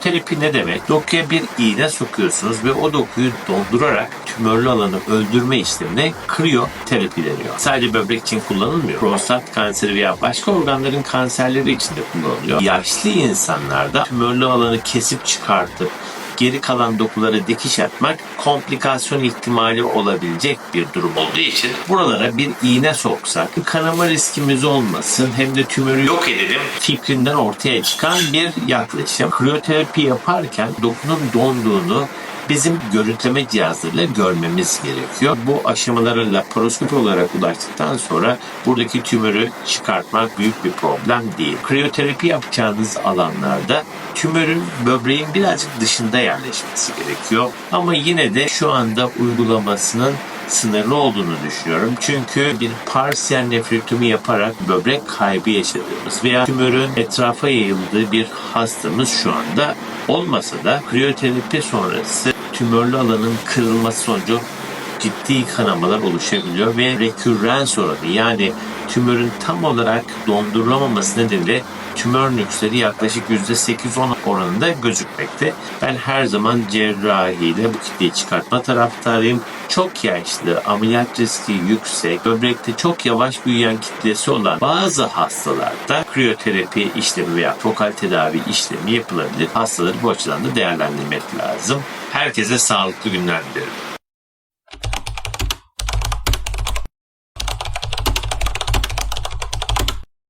Kriyoterapi ne demek? Dokuya bir iğne sokuyorsunuz ve o dokuyu dondurarak tümörlü alanı öldürme işlemine kriyoterapi deniyor. Sadece böbrek için kullanılmıyor. Prostat kanseri veya başka organların kanserleri için de kullanılıyor. Yaşlı insanlarda tümörlü alanı kesip çıkartıp geri kalan dokulara dikiş atmak komplikasyon ihtimali olabilecek bir durum olduğu için buralara bir iğne soksak kanama riskimiz olmasın hem de tümörü yok edelim fikrinden ortaya çıkan bir yaklaşım. Kriyoterapi yaparken dokunun donduğunu bizim görüntüleme cihazlarıyla görmemiz gerekiyor. Bu aşamalara laparoskopi olarak ulaştıktan sonra buradaki tümörü çıkartmak büyük bir problem değil. Kriyoterapi yapacağınız alanlarda tümörün böbreğin birazcık dışında yerleşmesi gerekiyor. Ama yine de şu anda uygulamasının sınırlı olduğunu düşünüyorum. Çünkü bir parsiyel nefrektomi yaparak böbrek kaybı yaşadığımız veya tümörün etrafa yayıldığı bir hastamız şu anda olmasa da kriyoterapi sonrası tümörlü alanın kırılması sonucu ciddi kanamalar oluşabiliyor ve rekürrens oranı yani tümörün tam olarak dondurulamaması nedeniyle tümör nüksleri yaklaşık %8-10 oranında gözükmekte. Ben her zaman cerrahiyle bu kitleyi çıkartma taraftarıyım. Çok yaşlı, ameliyat riski yüksek, böbrekte çok yavaş büyüyen kitlesi olan bazı hastalarda kriyoterapi işlemi veya fokal tedavi işlemi yapılabilir. Hastaları bu açıdan da değerlendirmek lazım. Herkese sağlıklı günler dilerim.